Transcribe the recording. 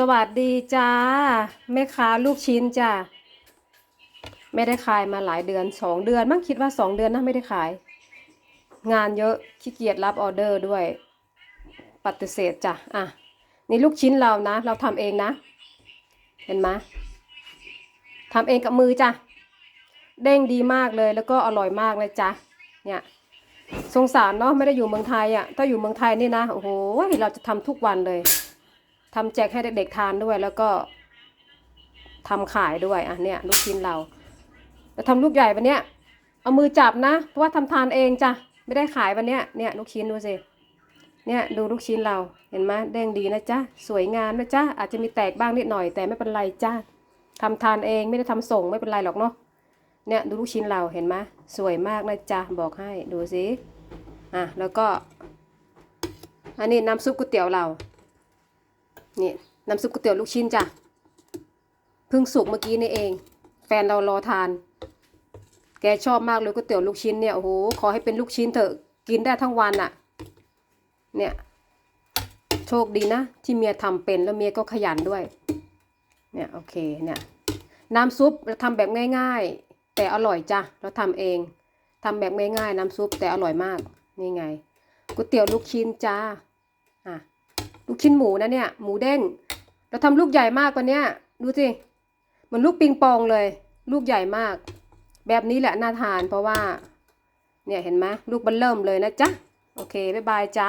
สวัสดีจ้าแม่ค้าลูกชิ้นจ้าไม่ได้ขายมาหลายเดือนสองเดือนมั้งคิดว่าสองเดือนนะไม่ได้ขาย งานเยอะขี้เกียจรับออเดอร์ด้วย ปฏิเสธจ้ะอะนี่ลูกชิ้นเรานะ เราทำเองนะ เห็นไหมทำเองกับมือจ้ะเด้งดีมากเลยแล้วก็อร่อยมากเลยจ้ะเนี่ยสงสารเนาะไม่ได้อยู่เมืองไทยอะถ้าอยู่เมืองไทยนี่นะโอ้โหเราจะทำทุกวันเลย ทำแจกให้เด็กๆทานด้วย แล้วก็ทำขายด้วยอะเนี่ยลูกชิ้นเราแล้วทำลูกใหญ่วันเนี้ยเอามือจับนะ เพราะว่าทำทานเองจ้ะไม่ได้ขายวันเนี้ยเนี่ยลูกชิ้นดูสิเนี่ยดูลูกชิ้นเราเห็นไหมเด้งดีนะจ๊ะสวยงามนะจ๊ะอาจจะมีแตกบ้างนิดหน่อยแต่ไม่เป็นไรจ้ะทำทานเองไม่ได้ทำส่งไม่เป็นไรหรอกเนาะเนี่ยดูลูกชิ้นเราเห็นไหมสวยมากนะจ๊ะบอกให้ดูสิอะแล้วก็อันนี้น้ำซุปก๋วยเตี๋ยวเรา นี่น้ำซุปก๋วยเตี๋ยวลูกชิ้นจ้ะเพิ่งสุกเมื่อกี้นี่เอง แฟนเรารอทาน แกชอบมากเลยก๋วยเตี๋ยวลูกชิ้นเนี่ยโอ้โหขอให้เป็นลูกชิ้นเถอะกินได้ทั้งวันอะเนี่ย โชคดีนะ ที่เมียทำเป็นแล้วเมียก็ขยันด้วย เนี่ยโอเคเนี่ยน้ำซุปเราทำแบบง่ายๆ แต่อร่อยจ้ะเราทำเองทำแบบง่ายๆ น้ำซุปแต่อร่อยมากนี่ไงก๋วยเตี๋ยวลูกชิ้นจ้าอะ ลูกชิ้นหมูนะเนี่ย หมูเด้ง เราทำลูกใหญ่มากกว่านี้ดูสิเหมันลูกปิงปองเลย ลูกใหญ่มาก แบบนี้แหละน่าทานเพราะว่า เนี่ยเห็นไหมลูกบันเริ่มเลยนะจ๊ะ โอเค บ๊ายบายจ้า